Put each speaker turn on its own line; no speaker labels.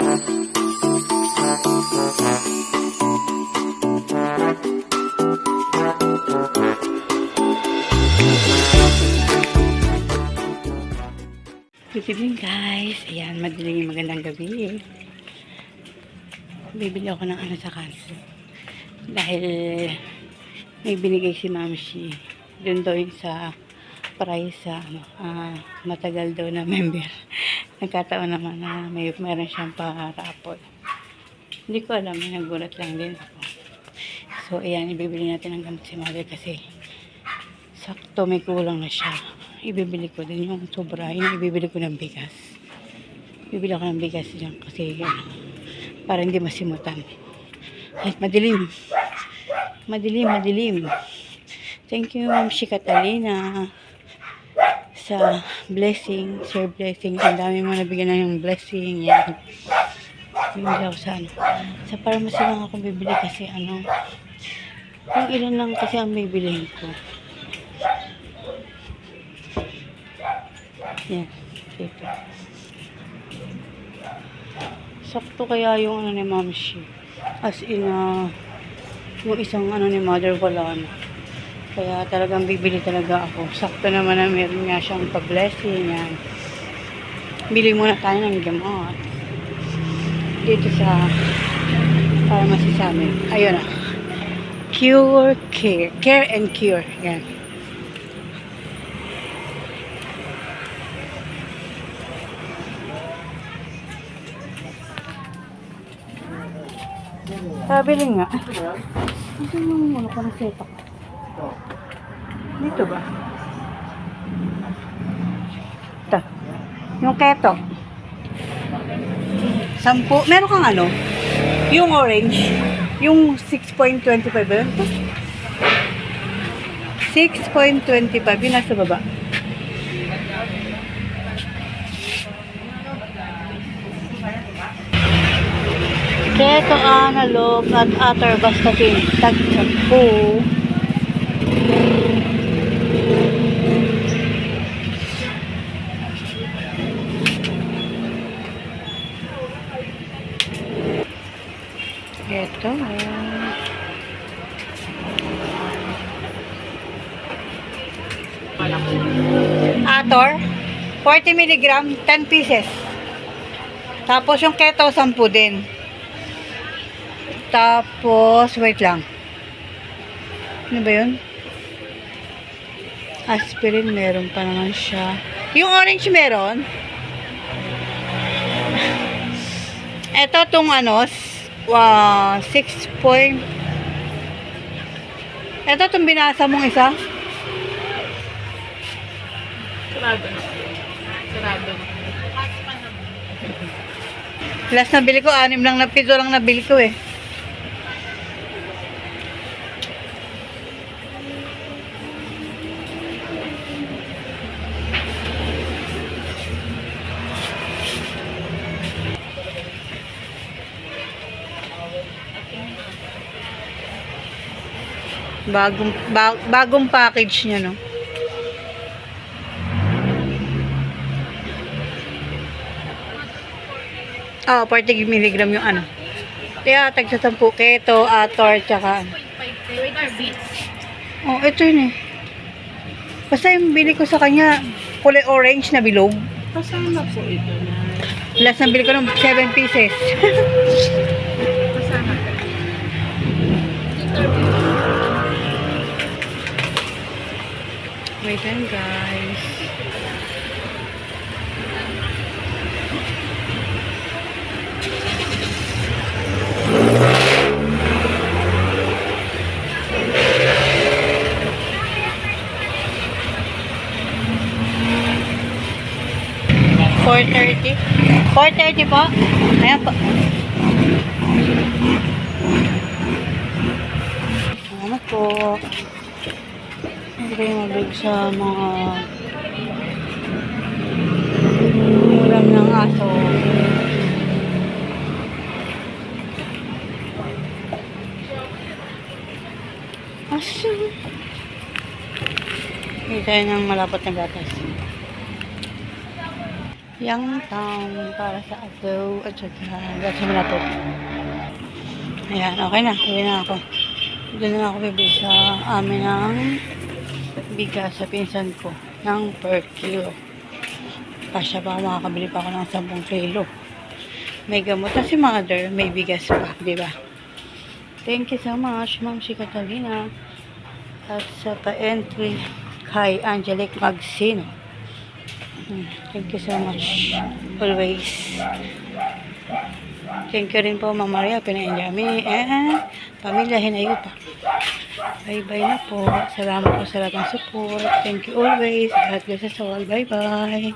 Good evening guys. Ayan, madaling magandang gabi. Bibili ako ng ano sa kanso. Dahil may binigay si Mamshi. Doon daw yun sa price sa ano, ah, matagal daw na member. Nagkataon naman na may meron siyang pa-rapol. Hindi ko alam, nagulat lang din ako. So, ayan, ibibili natin ng gamot si mother kasi sakto may kulang na siya. Ibibili ko din yung sobra. Yung ibibili ko ng bigas. Bibili ako ng bigas dyan kasi ano, para hindi masimutan. Ay, madilim. Madilim, madilim. Thank you, Ma'am si Catalina sa blessing, share blessing. Ang dami mo nabigyan ng blessing. Yan. Bibili ako sa ano. Sa pharmacy lang ako bibili kasi ano, yung ilan lang kasi ang bibilihin ko. Yan. Dito. Sakto kaya yung ano ni Ma'am. As in, ah, yung isang ano ni Mother wala na. Kaya talagang bibili talaga ako. Sakto naman na meron nga siyang pa-blessing. Yan. Bili muna tayo ng gamot. Dito sa pharmacy sa. Ayun na. Cure Care. Care and Cure. Yan. Sabi rin nga. Ano yung ano ko na setup? Dito ba? Ito. Yung keto. Sampu. Meron kang ano? Yung orange. Yung 6.25 ba yun? 6.25. Yung nasa baba. Keto analog at atorvastatin. Tag 10. Ito. Ator. 40 milligram, 10 pieces. Tapos yung keto, 10 din. Tapos, wait lang. Ano ba yun? Aspirin, meron pa naman siya. Yung orange meron. Ito tong ano, wa 6 point. Ito tong binasa mong isa.
Sarado. Sarado.
Last na bili ko, anim lang na pito lang nabili ko eh. Bagong, ba- bagong package niya, no? Oo, oh, 40 milligram yung ano. Kaya, tag sa 10 keto, ator, tsaka ano. Oh, ito yun eh. Basta yung bili ko sa kanya, kulay orange na bilog.
Kasama po ito na.
Last na bili ko ng 7 pieces. Wait lang guys. Four thirty. Four thirty po. Ayan po. Salamat po. Mabig sa mga ulam ng aso. Aso. Hindi tayo ng malapot na gatas. Yang Town para sa ato at saka na po. Ayan, okay na. Uwi na ako. Doon na ako bibili sa amin ng bigas sa pinsan ko ng per kilo. Kasya pa ako makakabili pa ako ng 10 kilo. May gamot na si mother, may bigas pa, di ba? Thank you so much, Ma'am si Catalina. At sa pa-entry kay Angelic Magsino. Hmm, Thank you so much. Always. Thank you rin po, Ma'am Maria Pinainjami and Pamilya Hinayuta. Bye-bye na po. Salamat po sa lahat ng support. Thank you always. God bless us all. Bye-bye.